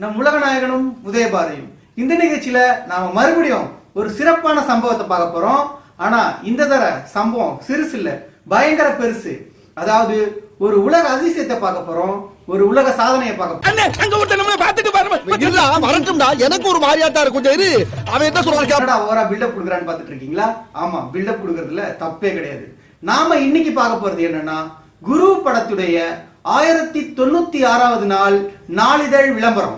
நம் உலகநாயகனும் உதயபாரையும் இந்த நிகழ்ச்சியில நாம மறுபடியும் ஒரு சிறப்பான சம்பவத்தை பார்க்க போறோம். ஆனா இந்த தர சம்பவம் சிறுசு இல்ல பயங்கர பெருசு. அதாவது ஒரு உலக அதிசயத்தை பார்க்க போறோம். ஒரு உலக சாதனையை பார்க்க பாத்துட்டு எனக்கு ஒரு மாதிரியாட்டா இருக்கு கொஞ்சம் இரு அவன் என்ன சொல்றான் ஓவரா பில்டப் கொடுக்குறான்னு பார்த்துட்டு இருக்கீங்களா? ஆமா பில்டப் கொடுக்கறதுல தப்பே கிடையாது. நாம இன்னைக்கு பார்க்க போறது என்னன்னா குரு படத்துடைய ஆயிரத்தி தொண்ணூத்தி ஆறாவது நாள் நாளிதழ் விளம்பரம்.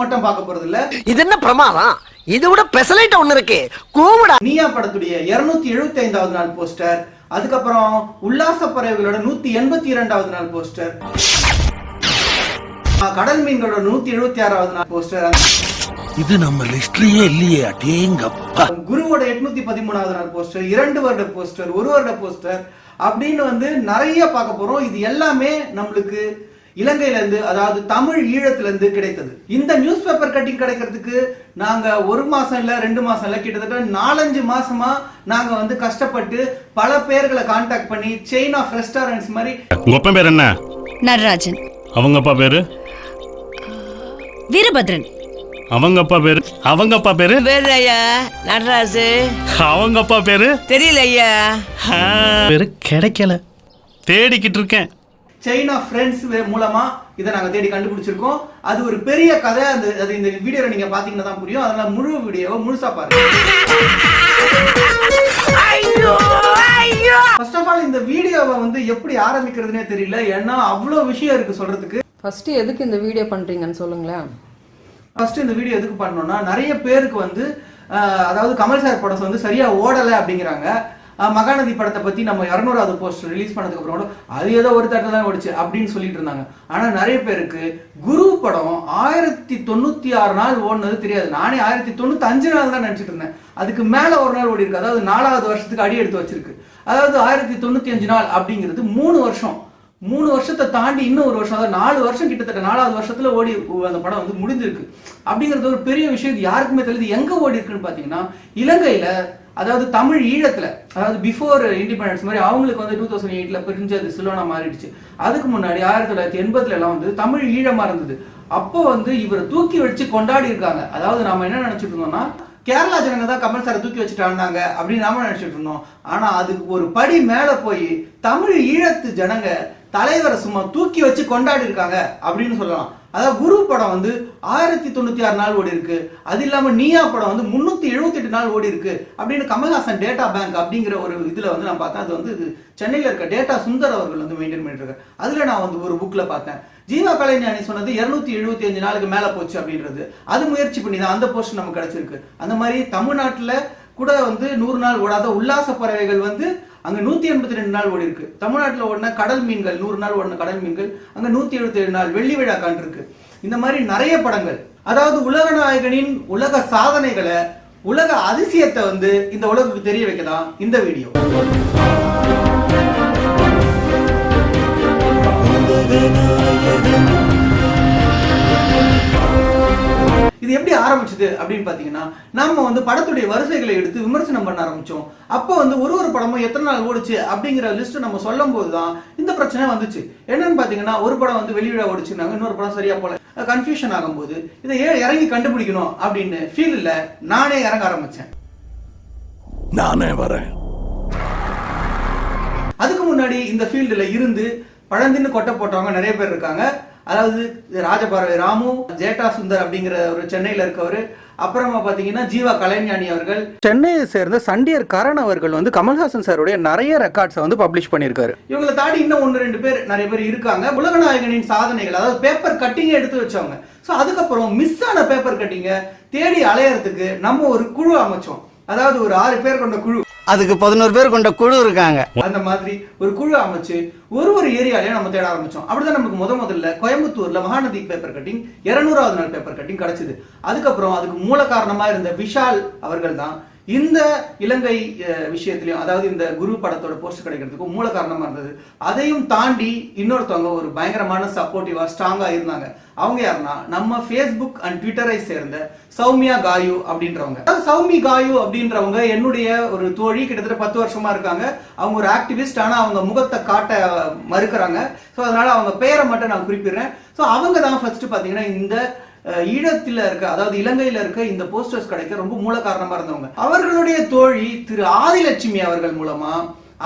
மட்டும் பார்க்க போறது இல்ல. இது என்ன பிரமாதம்? இது விட பெசலைட் ஒண்ணு இருக்கு. கூவிடா. நீயா படத்துடைய இருநூத்தி எழுபத்தி ஐந்தாவது நாள் போஸ்டர் அதுக்கப்புறம் உல்லாச பறவைகளோட நூத்தி எண்பத்தி இரண்டாவது நாள் போஸ்டர் கடல் மீன்களோட நூத்தி எழுபத்தி ஆறாவது நாள் போஸ்டர் இது நம்ம லிஸ்ட்லயே இல்லையே அடேங்கப்பா. குருவோட எட்நூத்தி பதிமூணாவது நாள் போஸ்டர் இரண்டு வருட போஸ்டர் ஒரு வருட போஸ்டர் அப்படின்னு வந்து நிறைய பார்க்க போறோம். இது எல்லாமே நம்மளுக்கு இலங்கையில இருந்து அதாவது தமிழ் ஈழத்துல இருந்து கிடைத்தது. இந்த நியூஸ் பேப்பர் கட்டிங் கிடைக்கிறதுக்கு நாங்க ஒரு மாசம் இல்ல ரெண்டு மாசம் இல்ல கிட்டத்தட்ட நாலஞ்சு மாசமா நாங்க வந்து கஷ்டப்பட்டு பல பேர்களை காண்டாக்ட் பண்ணி செயின் ஆஃப் ரெஸ்டாரண்ட்ஸ் மாதிரி உங்க அப்பா பேர் என்ன? நடராஜன். அவங்க அப்பா பேரு? வீரபத்ரன். அவங்க அப்பா பேரு? அவங்க அப்பா பேரு? பேர் ஐயா நடராஜு? அவங்க அப்பா பேரு? தெரியல ஐயா ஆ, பேரு கிடைக்கல. தேடிக்கிட்டு இருக்கேன். செயின் ஆஃப் ஃப்ரெண்ட்ஸ் மூலமா இதை நாங்க தேடி கண்டுபிடிச்சிருக்கோம். அது ஒரு பெரிய கதை. அந்த அது இந்த வீடியோல நீங்க பாத்தீங்கன்னா தான் புரியும். அதனால முழு வீடியோவை முழுசா பாருங்க. ஃபர்ஸ்ட் ஆஃப் ஆல் இந்த வீடியோவை வந்து எப்படி ஆரம்பிக்கிறதுனே தெரியல. ஏன்னா அவ்வளோ விஷயம் இருக்கு சொல்றதுக்கு. ஃபர்ஸ்ட் எதுக்கு இந்த வீடியோ பண்றீங்கன்னு சொல்லுங்களேன். ஃபர்ஸ்ட் இந்த வீடியோ எதுக்கு பண்ணோம்னா நிறைய பேருக்கு வந்து அதாவது கமல் சார் படம் வந்து சரியா ஓடலை அப்படிங்கிறாங்க. மகாநதி படத்தை பத்தி நம்ம இரநூறாவது போஸ்டர் ரிலீஸ் பண்ணதுக்கு அப்புறம் கூட அது ஏதோ ஒரு தட்டில் தான் ஓடிச்சு அப்படின்னு சொல்லிட்டு இருந்தாங்க. ஆனா நிறைய பேருக்கு குரு படம் ஆயிரத்தி தொண்ணூத்தி ஆறு நாள் ஓடினது தெரியாது. நானே ஆயிரத்தி தொண்ணூத்தி அஞ்சு நாள் தான் நினைச்சிட்டு இருந்தேன். அதுக்கு மேல ஒரு நாள் ஓடி இருக்கு. அதாவது நாலாவது வருஷத்துக்கு அடி எடுத்து வச்சிருக்கு. அதாவது ஆயிரத்தி தொண்ணூத்தி அஞ்சு நாள் அப்படிங்கிறது மூணு வருஷம். மூணு வருஷத்தை தாண்டி இன்னும் ஒரு வருஷம். அதாவது நாலு வருஷம் கிட்டத்தட்ட நாலாவது வருஷத்துல ஓடி அந்த படம் வந்து முடிஞ்சிருக்கு. அப்படிங்கிறது ஒரு பெரிய விஷயம். இது யாருக்குமே தெரியுது. எங்க ஓடி இருக்குன்னு பாத்தீங்கன்னா இலங்கையில அதாவது தமிழ் ஈழத்துல அதாவது பிஃபோர் இண்டிபெண்டன்ஸ் மாதிரி அவங்களுக்கு வந்து டூ தௌசண்ட் எயிட்ல பிரிஞ்சது சிலோனா மாறிடுச்சு. அதுக்கு முன்னாடி ஆயிரத்தி தொள்ளாயிரத்தி எண்பதுல எல்லாம் வந்து தமிழ் ஈழமா இருந்தது. அப்போ வந்து இவரை தூக்கி வச்சு கொண்டாடி இருக்காங்க. அதாவது நாம என்ன நினைச்சிட்டு இருந்தோம்னா கேரளா ஜனங்க தான் கமல் சாரை தூக்கி வச்சுட்டாங்க அப்படின்னு நாம நினைச்சிட்டு இருந்தோம். ஆனா அதுக்கு ஒரு படி மேல போய் தமிழ் ஈழத்து ஜனங்க தலைவரை சும்மா தூக்கி வச்சு கொண்டாடி இருக்காங்க அப்படின்னு சொல்லலாம். அதாவது குரு படம் வந்து ஆயிரத்தி தொண்ணூத்தி ஆறு நாள் ஓடி இருக்கு. அது இல்லாம நீயா படம் வந்து முன்னூத்தி எழுபத்தி எட்டு நாள் ஓடி இருக்கு. அப்படின்னு கமல்ஹாசன் டேட்டா பேங்க் அப்படிங்கிற ஒரு இதுல வந்து நான் பார்த்தேன். அது வந்து இது சென்னையில இருக்க டேட்டா சுந்தர் அவர்கள் வந்து மெயின்டைன் பண்ணிட்டு அதில் அதுல நான் வந்து ஒரு புக்ல பார்த்தேன். ஜீவா கலைஞானி சொன்னது இருநூத்தி எழுபத்தி அஞ்சு நாளுக்கு மேல போச்சு அப்படின்றது. அது முயற்சி பண்ணி தான் அந்த போஸ்ட் நமக்கு கிடைச்சிருக்கு. அந்த மாதிரி தமிழ்நாட்டுல கூட வந்து நூறு நாள் ஓடாத உல்லாச பறவைகள் வந்து அங்க நூத்தி எண்பத்தி ரெண்டு நாள் ஓடி இருக்கு. தமிழ்நாட்டில் ஓடின கடல் மீன்கள் நூறு நாள் ஓடின கடல் மீன்கள் அங்க நூத்தி எழுபத்தி ஏழு நாள் வெள்ளி விழா காண்டு இருக்கு இந்த மாதிரி நிறைய படங்கள். அதாவது உலக நாயகனின் உலக சாதனைகளை உலக அதிசயத்தை வந்து இந்த உலகுக்கு தெரிய வைக்க தான் இந்த வீடியோ. இது எப்படி ஆரம்பிச்சது அப்படின்னு பாத்தீங்கன்னா நம்ம வந்து படத்துடைய வரிசைகளை எடுத்து விமர்சனம் பண்ண ஆரம்பிச்சோம். அப்போ வந்து ஒரு ஒரு படமும் எத்தனை நாள் ஓடுச்சு அப்படிங்கிற லிஸ்ட் நம்ம சொல்லும் போது தான் இந்த பிரச்சனை வந்துச்சு. என்னன்னு பாத்தீங்கன்னா ஒரு படம் வந்து வெளியிட ஓடிச்சுனாங்க இன்னொரு படம் சரியா போல. கன்ஃபியூஷன் ஆகும்போது இதை ஏன் இறங்கி கண்டுபிடிக்கணும் அப்படின்னு ஃபீல் இல்ல நானே இறங்க ஆரம்பிச்சேன். நானே வரேன். அதுக்கு முன்னாடி இந்த ஃபீல்டில் இருந்து பழந்தின்னு கொட்டை போட்டவங்க நிறைய பேர் இருக்காங்க. அதாவது ராஜபாரதி ராமு ஜேட்டா சுந்தர் அப்படிங்கிற ஒரு சென்னையில் இருக்கவர். அப்புறமா பார்த்தீங்கன்னா ஜீவா கலைஞானி அவர்கள். சென்னையை சேர்ந்த சண்டியர் கரண் அவர்கள் வந்து கமல்ஹாசன் சாருடைய நிறைய ரெக்கார்ட்ஸை வந்து பப்ளிஷ் பண்ணியிருக்காரு. இவங்களை தாண்டி இன்னும் ஒன்று ரெண்டு பேர் நிறைய பேர் இருக்காங்க. உலகநாயகனின் சாதனைகள் அதாவது பேப்பர் கட்டிங்கை எடுத்து வச்சவங்க. ஸோ அதுக்கப்புறம் மிஸ் ஆன பேப்பர் கட்டிங்கை தேடி அலையறதுக்கு நம்ம ஒரு குழு அமைச்சோம். அதாவது ஒரு ஆறு பேர் கொண்ட குழு. அதுக்கு பதினோரு பேர் கொண்ட குழு இருக்காங்க. அந்த மாதிரி ஒரு குழு அமைச்சு ஒரு ஒரு ஏரியாலையும் நம்ம தேட ஆரம்பிச்சோம். அப்படிதான் நமக்கு முத முதல்ல கோயம்புத்தூர்ல மகாநதி பேப்பர் கட்டிங் இருநூறாவது நாள் பேப்பர் கட்டிங் கிடைச்சது. அதுக்கப்புறம் அதுக்கு மூல காரணமா இருந்த விஷால் அவர்கள் தான் இந்த இலங்கை விஷயத்திலையும் அதாவது இந்த குரு படத்தோட போஸ்ட் கிடைக்கிறதுக்கு மூல காரணமா இருந்தது. அதையும் தாண்டி இன்னொருத்தவங்க ஒரு பயங்கரமான சப்போர்ட்டிவா ஸ்ட்ராங்கா இருந்தாங்க. அவங்க யாருன்னா நம்ம ஃபேஸ்புக் அண்ட் ட்விட்டரை சேர்ந்த சௌமியா காயு அப்படின்றவங்க. அதாவது சௌமி காயு அப்படின்றவங்க என்னுடைய ஒரு தோழி கிட்டத்தட்ட பத்து வருஷமா இருக்காங்க. அவங்க ஒரு ஆக்டிவிஸ்ட் ஆனா அவங்க முகத்தை காட்ட மறுக்கிறாங்க. ஸோ அதனால அவங்க பெயரை மட்டும் நான் குறிப்பிடுறேன். ஸோ அவங்க தான் ஃபர்ஸ்ட் பாத்தீங்கன்னா இந்த ஈழத்தில் இருக்க அதாவது இலங்கையில் இருக்க இந்த போஸ்டர்ஸ் கிடைக்க ரொம்ப மூல காரணமாக இருந்தவங்க. அவர்களுடைய தோழி திரு ஆதிலட்சுமி அவர்கள் மூலமா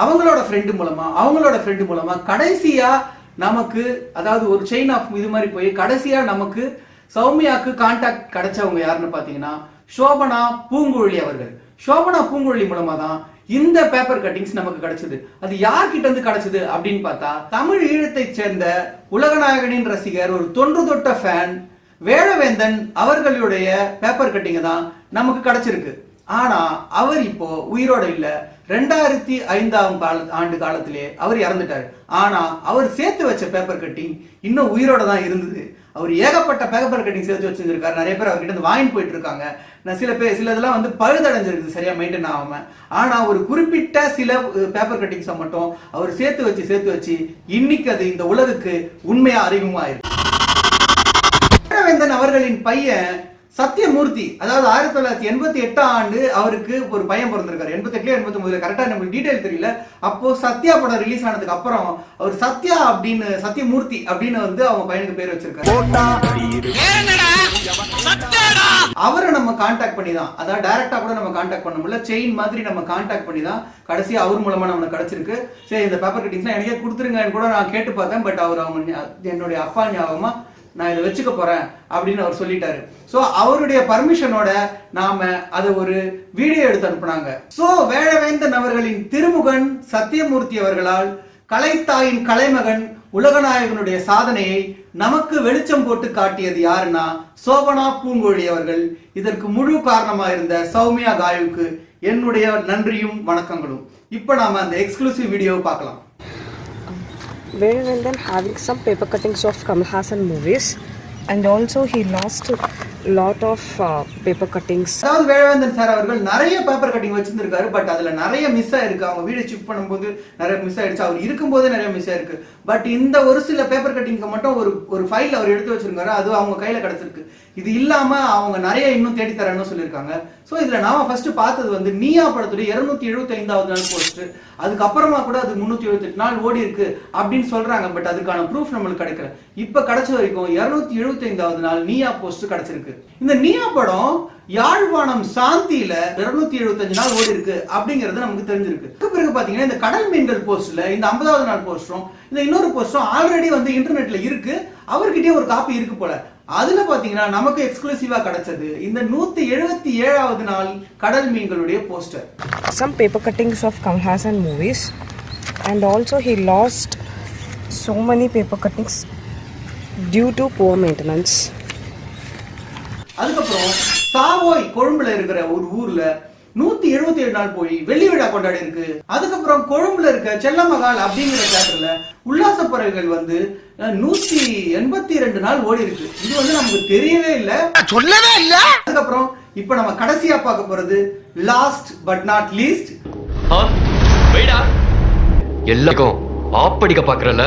அவங்களோட ஃப்ரெண்டு மூலமா அவங்களோட ஃப்ரெண்டு மூலமா கடைசியா நமக்கு அதாவது ஒரு செயின் ஆஃப் இது மாதிரி போய் கடைசியா நமக்கு சௌமியாக்கு கான்டாக்ட் கிடைச்சவங்க யாருன்னு பாத்தீங்கன்னா சோபனா பூங்குழலி அவர்கள். சோபனா பூங்குழலி மூலமா தான் இந்த பேப்பர் கட்டிங்ஸ் நமக்கு கிடைச்சது. அது யார்கிட்ட இருந்து கிடைச்சது அப்படின்னு பார்த்தா தமிழ் ஈழத்தை சேர்ந்த உலகநாயகனின் ரசிகர் ஒரு தொன்று தொட்ட ஃபேன் வேழவேந்தன் அவர்களுடைய பேப்பர் கட்டிங்க தான் நமக்கு கிடைச்சிருக்கு. ஆனா அவர் இப்போ உயிரோட இல்ல. ரெண்டாயிரத்தி ஐந்தாம் கால ஆண்டு காலத்திலே அவர் இறந்துட்டார். ஆனா அவர் சேர்த்து வச்ச பேப்பர் கட்டிங் இன்னும் உயிரோட தான் இருந்தது. அவர் ஏகப்பட்ட பேப்பர் கட்டிங் சேர்த்து வச்சிருந்திருக்காரு. நிறைய பேர் அவர்கிட்ட இருந்து வாங்கிட்டு போயிட்டு இருக்காங்க. நான் சில பேர் சில இதெல்லாம் வந்து பழுதடைஞ்சிருக்கு சரியா மெயின்டைன் ஆகாம. ஆனா ஒரு குறிப்பிட்ட சில பேப்பர் கட்டிங்ஸை மட்டும் அவர் சேர்த்து வச்சு சேர்த்து வச்சு இன்னைக்கு அது இந்த உலகுக்கு உண்மையா அறிமுகமாயிருக்கு. வேந்தன் அவர்களின் பையன் சத்யமூர்த்தி அதாவது ஆயிரத்தி தொள்ளாயிரத்தி எண்பத்தி எட்டாம் ஆண்டு அவருக்கு ஒரு பையன் பிறந்திருக்காரு. எண்பத்தி எட்டுல எண்பத்தி ஒன்பதுல கரெக்டா நமக்கு டீடைல் தெரியல. அப்போ சத்யா படம் ரிலீஸ் ஆனதுக்கு அப்புறம் அவர் சத்யா அப்படின்னு சத்யமூர்த்தி அப்படின்னு வந்து அவங்க பையனுக்கு பேர் வச்சிருக்காரு. அவரை நம்ம காண்டாக்ட் பண்ணி தான் அதாவது டைரக்டா கூட நம்ம காண்டாக்ட் பண்ண முடியல. செயின் மாதிரி நம்ம காண்டாக்ட் பண்ணி தான் கடைசியா அவர் மூலமா நமக்கு கிடைச்சிருக்கு. சரி இந்த பேப்பர் கட்டிங்ஸ்லாம் எனக்கே கொடுத்துருங்கன்னு கூட நான் கேட்டு பார்த்தேன். பட் அவர் அவங்க என்னுடைய அப்பா ஞாபகமா நான் இதை வச்சுக்க போறேன் அப்படின்னு அவர் சொல்லிட்டாரு. சோ அவருடைய பர்மிஷனோட நாம அதை ஒரு வீடியோ எடுத்து அனுப்புனாங்க. சோ வேழவேந்தன் அவர்களின் திருமுகன் சத்தியமூர்த்தி அவர்களால் கலைத்தாயின் கலைமகன் உலகநாயகனுடைய சாதனையை நமக்கு வெளிச்சம் போட்டு காட்டியது யாருன்னா சோபனா பூங்கோழி அவர்கள். இதற்கு முழு காரணமா இருந்த சௌமியா காயுவுக்கு என்னுடைய நன்றியும் வணக்கங்களும். இப்போ நாம அந்த எக்ஸ்க்ளூசிவ் வீடியோவை பார்க்கலாம். Vedanandan having some paper cuttings of Kamal Hassan movies. And also he lost lot of paper cuttings அதாவது வேழவேந்தன் சார் அவர்கள் நிறைய பேப்பர் கட்டிங் வச்சிருந்திருக்காரு பட் அதுல நிறைய மிஸ் ஆயிருக்கு. அவங்க வீடு ஷிஃப்ட் பண்ணும்போது நிறைய மிஸ் ஆயிடுச்சு. அவர் இருக்கும்போது நிறைய மிஸ் ஆயிருக்கு. பட் இந்த ஒரு சில பேப்பர் கட்டிங்க்கு மட்டும் ஒரு ஒரு ஃபைல் அவர் எடுத்து வச்சிருக்காரு. அது அவங்க கையில கிடைச்சிருக்கு. இது இல்லாம அவங்க நிறைய இன்னும் தேடி தரேன்னு சொல்லியிருக்காங்க. ஸோ இதுல நாம ஃபர்ஸ்ட் பார்த்தது வந்து நீயா படத்துடைய இருநூத்தி எழுபத்தி ஐந்தாவது நாள் போஸ்ட் அதுக்கப்புறமா கூட அது முன்னூத்தி எழுபத்தெட்டு நாள் ஓடி இருக்கு அப்படின்னு சொல்றாங்க. பட் அதுக்கான ப்ரூஃப் நம்மளுக்கு கிடைக்கல. இப்ப கிடைச்ச வரைக்கும் இருநூத்தி எழுபத்தி ஐந்தாவது நாள் நீயா போஸ்ட் கிடைச்சிருக்கு. இந்த நீயா படம் யாழ்ப்பாணம் சாந்தியில இருநூத்தி எழுபத்தஞ்சு நாள் ஓடி இருக்கு அப்படிங்கிறது நமக்கு தெரிஞ்சிருக்கு. அதுக்கு பிறகு பாத்தீங்கன்னா இந்த கடல் மீன்கள் போஸ்ட்ல இந்த ஐம்பதாவது நாள் போஸ்டும் இந்த இன்னொரு போஸ்டும் ஆல்ரெடி வந்து இன்டர்நெட்ல இருக்கு. அவர்கிட்டயே ஒரு காப்பி இருக்கு போல. அதுல பாத்தீங்கன்னா நமக்கு எக்ஸ்க்ளூசிவா கிடைச்சது இந்த நூத்தி எழுபத்தி ஏழாவது நாள் கடல் மீன்களுடைய poster paper cuttings of Kamal Hassan movies and also he lost so many paper cuttings due to poor maintenance அதுக்கப்புறம் சாவோய் கொழும்புல இருக்கிற ஒரு ஊர்ல நூத்தி எழுபத்தி ஏழு நாள் போய் வெள்ளி விழா கொண்டாடி இருக்கு. அதுக்கப்புறம் கொழும்புல இருக்க செல்லமகால் அப்படிங்கிற தியேட்டர்ல உல்லாச பறவைகள் வந்து நூத்தி எண்பத்தி ரெண்டு நாள் ஓடி இருக்கு. இது வந்து நமக்கு தெரியவே இல்லை. சொல்லவே இல்ல. அதுக்கப்புறம் இப்ப நம்ம கடைசியா பார்க்க போறது லாஸ்ட் பட் நாட் லீஸ்ட் எல்லாருக்கும் ஆப்படிக்க பாக்குறல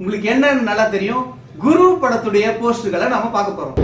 உங்களுக்கு என்னன்னு நல்லா தெரியும். குரு படத்துடைய போஸ்டுகளை நாம பார்க்க போறோம்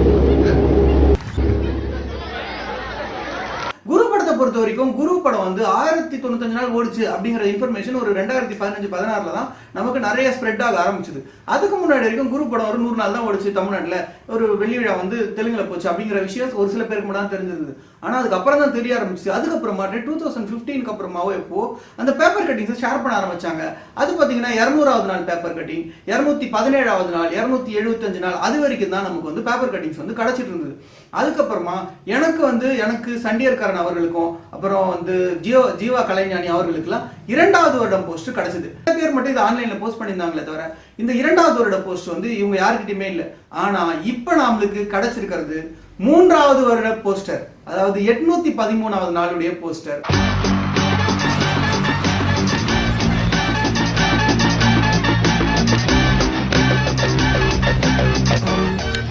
குரு படத்தை பொறுத்த வரைக்கும் குரு படம் வந்து ஆயிரத்தி தொண்ணூத்தஞ்சு நாள் ஓடிச்சு அப்படிங்கிற இன்ஃபர்மேஷன் ஒரு ரெண்டாயிரத்தி பதினஞ்சு பதினாறுல தான் நமக்கு நிறைய ஸ்ப்ரெட் ஆக ஆரம்பிச்சது. அதுக்கு முன்னாடி வரைக்கும் குரு படம் ஒரு நூறு நாள் தான் ஓடிச்சு தமிழ்நாட்டில். ஒரு வெள்ளி விழா வந்து தெலுங்குல போச்சு அப்படிங்கிற விஷயம் ஒரு சில பேருக்கு மட்டும் தான் தெரிஞ்சிருந்தது. ஆனால் அதுக்கப்புறம் தான் தெரிய ஆரம்பிச்சு அதுக்கப்புறமா டூ தௌசண்ட் ஃபிஃப்டீனுக்கு அப்புறமாவோ எப்போ அந்த பேப்பர் கட்டிங்ஸ் ஷேர் பண்ண ஆரம்பிச்சாங்க. அது பார்த்தீங்கன்னா இரநூறாவது நாள் பேப்பர் கட்டிங் இரநூத்தி பதினேழாவது நாள் இரநூத்தி எழுபத்தஞ்சு நாள் அது வரைக்கும் தான் நமக்கு வந்து பேப்பர் கட்டிங்ஸ் வந்து கிடச்சிட்டு இருந்தது. அதுக்கப்புறமா எனக்கு வந்து எனக்கு சண்டியர்காரன் அவர்களுக்கும் அப்புறம் வந்து ஜியோ ஜீவா கலைஞானி அவர்களுக்குலாம் இரண்டாவது வருடம் போஸ்ட் கிடைச்சது. சில பேர் மட்டும் இது ஆன்லைன்ல போஸ்ட் பண்ணியிருந்தாங்களே தவிர இந்த இரண்டாவது வருட போஸ்ட் வந்து இவங்க யாருக்கிட்டயுமே இல்லை. ஆனா இப்ப நம்மளுக்கு கிடைச்சிருக்கிறது மூன்றாவது வருட போஸ்டர் அதாவது எட்நூத்தி பதிமூணாவது நாளுடைய poster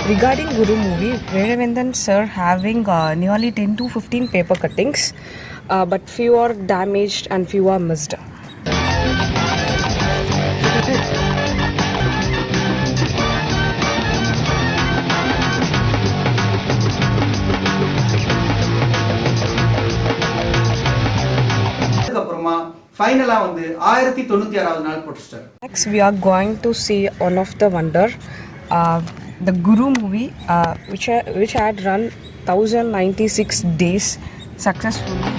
regarding Guru movie, Veeravendan sir having uh, nearly 10 to 15 paper cuttings, uh, but few are damaged and few are missed. அதுக்கப்புறமா ஃபைனலா வந்து ஆயிரத்தி தொண்ணூத்தி ஆறாவது நாள் போட்டுஸ்டார் Next, we are going to see one of the wonder, uh, the Guru movie, uh, which ha- which had run 1096 days successfully.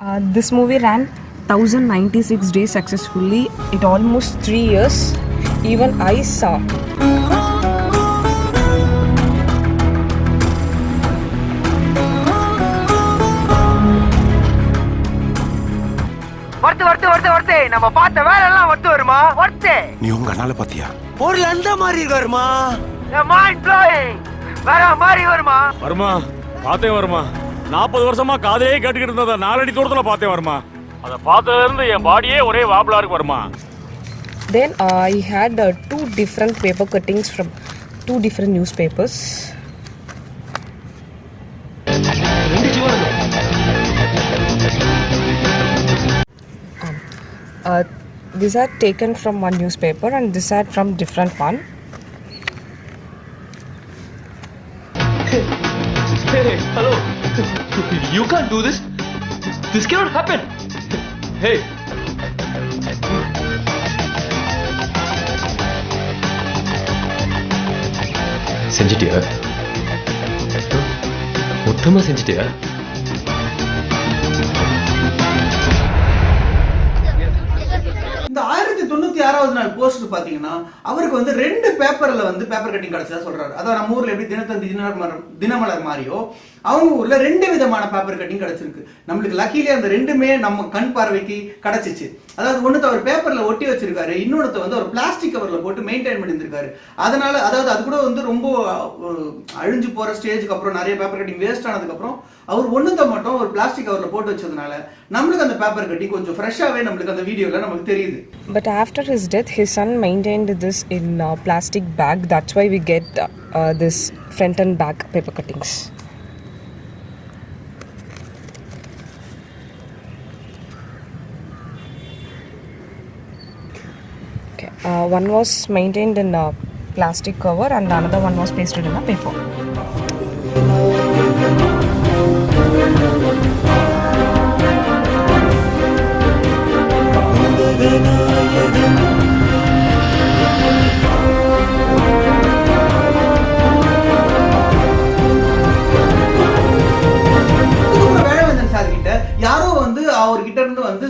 Uh, this movie ran 1096 days successfully. It almost three years. Even I saw. ஒருத்து ஒருத்து ஒருத்து ஒருத்து நம்ம பார்த்த வேலை எல்லாம் ஒருத்து வருமா? ஒருத்து நீ உங்க அண்ணால பாத்தியா? பொருள் அந்த மாதிரி வருமா? மைண்ட் ப்ளோயிங் வேற மாதிரி வருமா? வருமா? பார்த்தே வருமா? நாற்பது வருஷமா காதையே கேட்டுக்கிட்டு இருந்தத நாலடி தூரத்துல பார்த்தே வருமா? அதை பார்த்ததுல இருந்து என் பாடியே ஒரே வாபலா இருக்கு வருமா? Then I had uh, two different paper cuttings from two different newspapers. uh, these are taken from one newspaper and this are from different one. Hey, hello. You can't do this. This cannot happen. Hey. செஞ்சிட்டியா மொத்தமா செஞ்சிட்டியா ஆறாவது நாள் post பாத்தீங்கன்னா அவருக்கு வந்து ரெண்டு பேப்பர்ல வந்து paper cutting கிடைச்சதா சொல்றாரு. அதாவது நம்ம ஊர்ல எப்படி தினத்தந்தி தினமலர் தினமலர் மாதிரியோ அவங்க ஊர்ல ரெண்டு விதமான பேப்பர் கட்டிங் கிடைச்சிருக்கு. நம்மளுக்கு லக்கிலே அந்த ரெண்டுமே நம்ம கண் பார்வைக்கு கிடைச்சிச்சு. அதாவது ஒண்ணுத்த அவர் பேப்பர்ல ஒட்டி வச்சிருக்காரு இன்னொருத்த வந்து ஒரு பிளாஸ்டிக் கவர்ல போட்டு மெயின்டைன் பண்ணியிருந்திருக்காரு. அதனால அதாவது அது கூட வந்து ரொம்ப அழிஞ்சு போற ஸ்டேஜுக்கு அப்புறம் நிறைய பேப்பர் கட்டிங் வேஸ்ட் ஆனதுக்கு அப்புறம் அவர் ஒண்ணுத்த மட்டும் ஒரு பிளாஸ்டிக் கவர்ல போட்டு வச்சதுனால நம்மளுக்கு அந்த பேப்பர் கட்டி கொஞ்சம் ஃப்ரெஷ்ஷாவே நம்மளுக்கு அந்த வீடியோல நமக்கு தெரியுது But after his death, his son maintained this in uh, plastic bag. That's why we get uh, uh, this front and back paper cuttings. Okay, uh, one was maintained in a plastic cover and another one was pasted in a paper.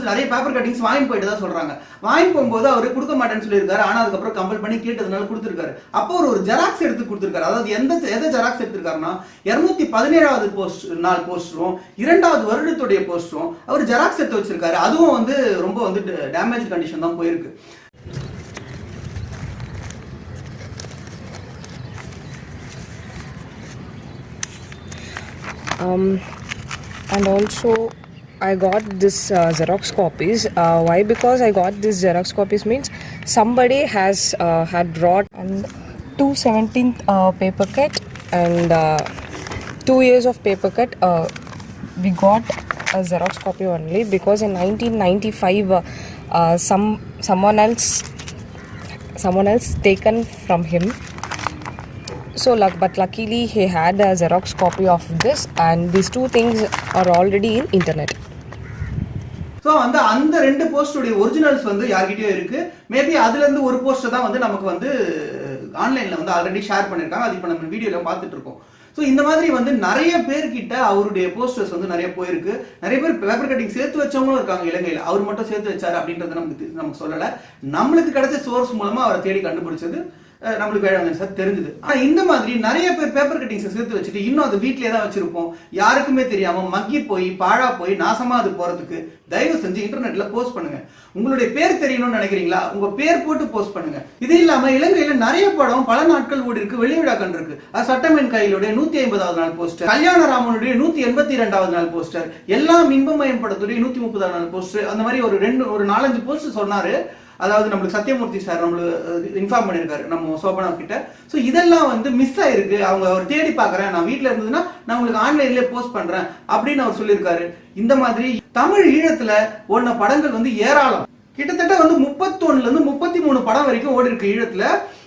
நிறைய paper cuttings வாங்கி போயிட்டு தான் சொல்றாங்க. வாங்கி போகும்போது அவர் கொடுக்க மாட்டேன்னு சொல்லியிருக்காரு. ஆனால் அதுக்கப்புறம் கம்பல் பண்ணி கேட்டதுனால கொடுத்துருக்காரு. அப்போ ஒரு ஜெராக்ஸ் எடுத்து கொடுத்துருக்காரு. அதாவது எந்த எதை ஜெராக்ஸ் எடுத்திருக்காருன்னா இரநூத்தி பதினேழாவது போஸ்ட் நாள் போஸ்டரும் இரண்டாவது வருடத்துடைய போஸ்டரும் அவர் ஜெராக்ஸ் எடுத்து வச்சிருக்காரு. அதுவும் வந்து ரொம்ப வந்து டேமேஜ் கண்டிஷன் தான் போயிருக்கு. Um, and also I got this uh, Xerox copies. Uh, why? Because I got this Xerox copies means somebody has uh, had brought and 217th uh, paper cut and uh, two years of paper cut. Uh, we got a Xerox copy only because in 1995 uh, uh, some someone else someone else taken from him so luck but luckily he had a xerox copy of this and these two things are already in internet so வந்து அந்த ரெண்டு போஸ்டுடைய originals வந்து யார்கிட்டயோ இருக்கு. Maybe அதுல இருந்து ஒரு போஸ்ட்டை தான் வந்து நமக்கு வந்து ஆன்லைன்ல வந்து ஆல்ரெடி ஷேர் பண்ணிருக்காங்க. அது இப்போ நம்ம வீடியோல பார்த்துட்டு இருக்கோம் ஸோ இந்த மாதிரி வந்து நிறைய பேர்கிட்ட அவருடைய போஸ்டர்ஸ் வந்து நிறைய போயிருக்கு. நிறைய பேர் பேப்பர் கட்டிங் சேர்த்து வச்சவங்களும் இருக்காங்க இலங்கையில். அவர் மட்டும் சேர்த்து வச்சாரு அப்படின்றத நமக்கு நமக்கு சொல்லலை. நம்மளுக்கு கிடைச்ச சோர்ஸ் மூலமா அவரை தேடி கண்டுபிடிச்சது. நம்மளுக்கு வேளாங்கண்ணி சார் தெரிஞ்சுது. ஆனால் இந்த மாதிரி நிறைய பேர் பேப்பர் கட்டிங்ஸை சேர்த்து வச்சுட்டு இன்னும் அது வீட்டிலே தான் வச்சிருப்போம். யாருக்குமே தெரியாம மக்கி போய் பாழா போய் நாசமா அது போறதுக்கு தயவு செஞ்சு இன்டர்நெட்ல போஸ்ட் பண்ணுங்க. உங்களுடைய பேர் தெரியணும்னு நினைக்கிறீங்களா? உங்க பேர் போட்டு போஸ்ட் பண்ணுங்க. இது இல்லாம இலங்கையில நிறைய படம் பல நாட்கள் ஓடி இருக்கு வெளிவிழா கண்டு இருக்கு. அது சட்டமின் கையிலுடைய நூத்தி ஐம்பதாவது நாள் போஸ்டர் கல்யாணராமனுடைய நூத்தி எண்பத்தி ரெண்டாவது நாள் போஸ்டர் எல்லாம் இன்பமயம் படத்துடைய நூத்தி முப்பதாவது நாள் போஸ்டர் அந்த மாதிரி ஒரு ரெண்டு ஒரு நாலஞ்சு போஸ்டர் சொன்னாரு. அதாவது நம்மளுக்கு சத்யமூர்த்தி சார் நம்மளுக்கு இன்ஃபார்ம் பண்ணியிருக்காரு நம்ம சோபனா கிட்ட. ஸோ இதெல்லாம் வந்து மிஸ் ஆயிருக்கு. அவங்க அவர் தேடி பார்க்குறேன். நான் வீட்டில் இருந்ததுன்னா நான் உங்களுக்கு ஆன்லைன்லேயே போஸ்ட் பண்ணுறேன் அப்படின்னு அவர் சொல்லியிருக்காரு. இந்த மாதிரி தமிழ் ஈழத்தில் ஓடின படங்கள் வந்து ஏராளம். கிட்டத்தட்ட வந்து முப்பத்தொன்னுல இருந்து முப்பத்தி மூணு படம் வரைக்கும் ஓடி இருக்கு ஈழத்துல.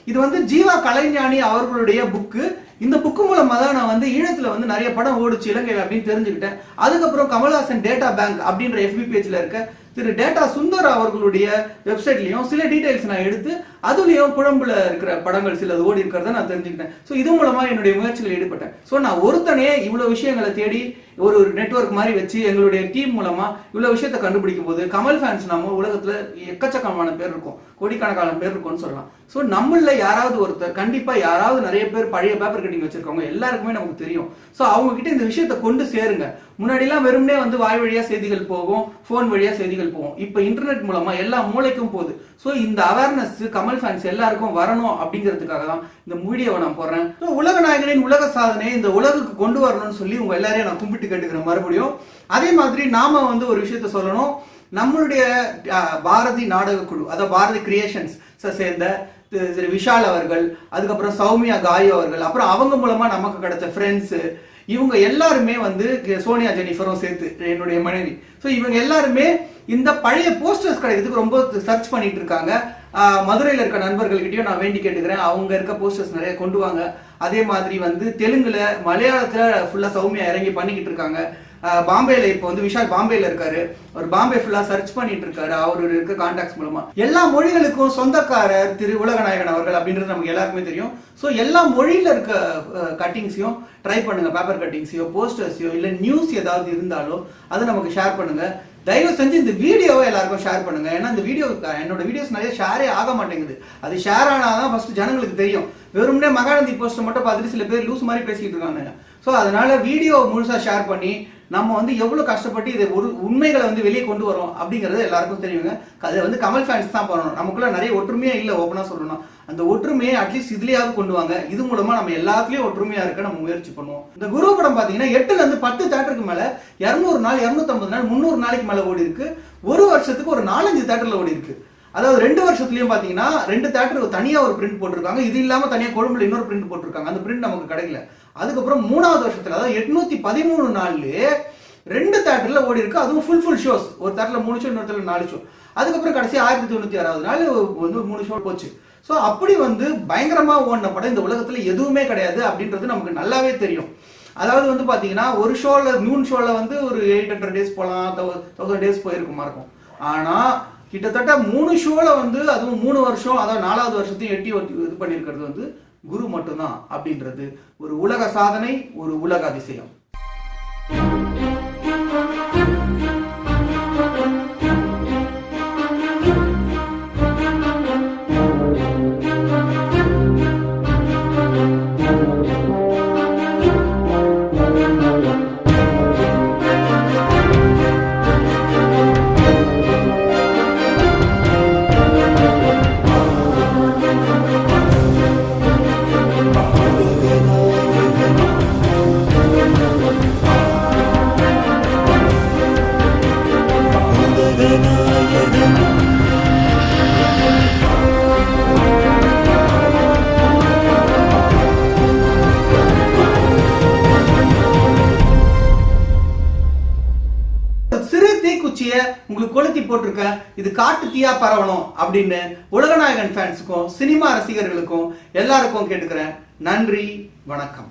இது வந்து ஜீவா கலைஞானி அவர்களுடைய புக்கு இந்த புக்கு மூலமாக தான் நான் வந்து ஈழத்தில் வந்து நிறைய படம் ஓடுச்சு இலங்கையில் அப்படின்னு தெரிஞ்சுக்கிட்டேன். அதுக்கப்புறம் கமல்ஹாசன் டேட்டா பேங்க் அப்படின்ற எஃபி பேஜில் இருக்க திரு டேட்டா சுந்தர் அவர்களுடைய வெப்சைட்லயும் சில டீடைல்ஸ் நான் எடுத்து அதுலயும் குழம்புல இருக்கிற படங்கள் சிலது ஓடி இருக்கிறத நான் தெரிஞ்சுக்கிட்டேன். ஸோ இது மூலமா என்னுடைய முயற்சிகள் ஈடுபட்டேன். ஸோ நான் ஒருத்தனே இவ்வளவு விஷயங்களை தேடி ஒரு ஒரு நெட்வொர்க் மாதிரி வச்சு எங்களுடைய டீம் மூலமா இவ்வளவு விஷயத்தை கண்டுபிடிக்கும் போது கமல் ஃபேன்ஸ் நம்ம உலகத்துல எக்கச்சக்கமான பேர் இருக்கும். கோடிக்கணக்கான பேர் இருக்கும்னு சொல்லலாம். ஸோ நம்மள யாராவது ஒருத்தர் கண்டிப்பா யாராவது நிறைய பேர் பழைய பேப்பர் கட்டிங் வச்சிருக்கவங்க எல்லாருக்குமே நமக்கு தெரியும். ஸோ அவங்க கிட்ட இந்த விஷயத்த கொண்டு சேருங்க. முன்னாடிலாம் வெறுமனே வந்து வாய் வழியா செய்திகள் போகும் ஃபோன் வழியா செய்திகள் போகும். இப்போ இன்டர்நெட் மூலமா எல்லா மூளைக்கும் போகுது. ஸோ இந்த அவேர்னஸ் கமல் ஃபேன்ஸ் எல்லாருக்கும் வரணும் அப்படிங்கிறதுக்காக தான் இந்த வீடியோவை நான் போடுறேன். உலக நாயகனின் உலக சாதனையை இந்த உலகுக்கு கொண்டு வரணும்னு சொல்லி உங்க எல்லாரையும் நான் கும்பிட்டு கேட்டுக்கிறேன் மறுபடியும். அதே மாதிரி நாம வந்து ஒரு விஷயத்த சொல்லணும். நம்மளுடைய பாரதி நாடக குழு அதாவது பாரதி கிரியேஷன்ஸ் சேர்ந்த திரு விஷால் அவர்கள் அதுக்கப்புறம் சௌமியா காயு அவர்கள் அப்புறம் அவங்க மூலமா நமக்கு கிடைச்ச ஃப்ரெண்ட்ஸு இவங்க எல்லாருமே வந்து சோனியா ஜெனிஃபரும் சேர்த்து என்னுடைய மனைவி. ஸோ இவங்க எல்லாருமே இந்த பழைய போஸ்டர்ஸ் கிடைக்கிறதுக்கு ரொம்ப சர்ச் பண்ணிட்டு இருக்காங்க. மதுரையில் இருக்க நண்பர்கள்கிட்டயும் நான் வேண்டி கேட்டுக்கிறேன். அவங்க இருக்க போஸ்டர்ஸ் நிறைய கொண்டு வாங்க. அதே மாதிரி வந்து தெலுங்குல மலையாளத்தில் ஃபுல்லாக சௌமியா இறங்கி பண்ணிக்கிட்டு இருக்காங்க. பாம்பேல இப்போ வந்து விஷால் பாம்பேல இருக்காரு. அவர் பாம்பே ஃபுல்லா சர்ச் பண்ணிட்டு இருக்காரு. அவரு இருக்க கான்டாக்ட்ஸ் மூலமா. எல்லா மொழிகளுக்கும் சொந்தக்காரர் திரு உலகநாயகன் அவர்கள் அப்படின்றது நமக்கு எல்லாருக்குமே தெரியும். ஸோ எல்லா மொழியில இருக்க கட்டிங்ஸையும் ட்ரை பண்ணுங்க. பேப்பர் கட்டிங்ஸையோ போஸ்டர்ஸையோ இல்லை நியூஸ் ஏதாவது இருந்தாலோ அதை நமக்கு ஷேர் பண்ணுங்க. தயவு செஞ்சு இந்த வீடியோவை எல்லாருக்கும் ஷேர் பண்ணுங்க. ஏன்னா இந்த வீடியோ என்னோட வீடியோஸ் நிறைய ஷேரே ஆக மாட்டேங்குது. அது ஷேர் ஆனாதான் ஃபர்ஸ்ட் ஜனங்களுக்கு தெரியும். வெறும்னே மகாநந்தி போஸ்ட் மட்டும் பார்த்துட்டு சில பேர் லூஸ் மாதிரி பேசிட்டு இருக்காங்க ஸோ அதனால வீடியோ முழுசா ஷேர் பண்ணி நம்ம வந்து எவ்வளவு கஷ்டப்பட்டு இதை ஒரு உண்மைகளை வந்து வெளியே கொண்டு வரோம் அப்படிங்கிறது எல்லாருக்கும் தெரியுங்க. அதை வந்து கமல் ஃபேன்ஸ் தான் பண்ணணும். நமக்குள்ள நிறைய ஒற்றுமையா இல்லை ஓப்பனாக சொல்லணும் அந்த ஒற்றுமையை அட்லீஸ்ட் இதுலயாவது கொண்டு வாங்க. இது மூலமா நம்ம எல்லாத்துலயும் ஒற்றுமையா இருக்க நம்ம முயற்சி பண்ணுவோம். இந்த குரு படம் பாத்தீங்கன்னா எட்டுல இருந்து பத்து தேட்டருக்கு மேல இருநூறு நாள் இரநூத்தம்பது நாள் முந்நூறு நாளைக்கு மேல ஓடி இருக்கு. ஒரு வருஷத்துக்கு ஒரு நாலஞ்சு தேட்டர்ல ஓடி இருக்கு. அதாவது ரெண்டு வருஷத்துலயும் பாத்தீங்கன்னா ரெண்டு தேட்டர் தனியா ஒரு பிரிண்ட் போட்டிருக்காங்க. இது இல்லாம தனியா கொழும்புல இன்னொரு பிரிண்ட் போட்டிருக்காங்க. அந்த பிரிண்ட் நமக்கு கிடைக்கல. அதுக்கப்புறம் மூணாவது வருஷத்துல அதாவது எட்நூத்தி பதிமூணு நாள்லயே ரெண்டு தேட்டர்ல ஓடி இருக்கு. அதுவும் ஃபுல் ஃபுல் ஷோஸ் ஒரு தேட்டர்ல மூணு ஷோ இன்னொரு நாலு ஷோ அதுக்கப்புறம் கடைசி ஆயிரத்தி தொண்ணூத்தி ஆறாவது நாள் வந்து மூணு ஷோ போச்சு. ஸோ அப்படி வந்து பயங்கரமா ஓடின படம் இந்த உலகத்துல எதுவுமே கிடையாது அப்படின்றது நமக்கு நல்லாவே தெரியும். அதாவது வந்து பாத்தீங்கன்னா ஒரு ஷோல மூணு ஷோல வந்து ஒரு எயிட் ஹண்ட்ரட் டேஸ் போகலாம் தௌசண்ட் டேஸ் போயிருக்குமா இருக்கும். ஆனா கிட்டத்தட்ட மூணு ஷோல வந்து அதுவும் மூணு வருஷம் அதாவது நாலாவது வருஷத்தையும் எட்டி இது பண்ணியிருக்கிறது வந்து குரு மட்டும்தான் அப்படின்றது ஒரு உலக சாதனை ஒரு உலக அதிசயம். உங்களுக்கு கொளுத்தி போட்டிருக்கேன் இது காட்டு தீயா பரவணும் அப்படின்னு உலகநாயகன் ஃபேன்ஸுக்கும் சினிமா ரசிகர்களுக்கும் எல்லாருக்கும் கேட்டுக்கிறேன். நன்றி வணக்கம்.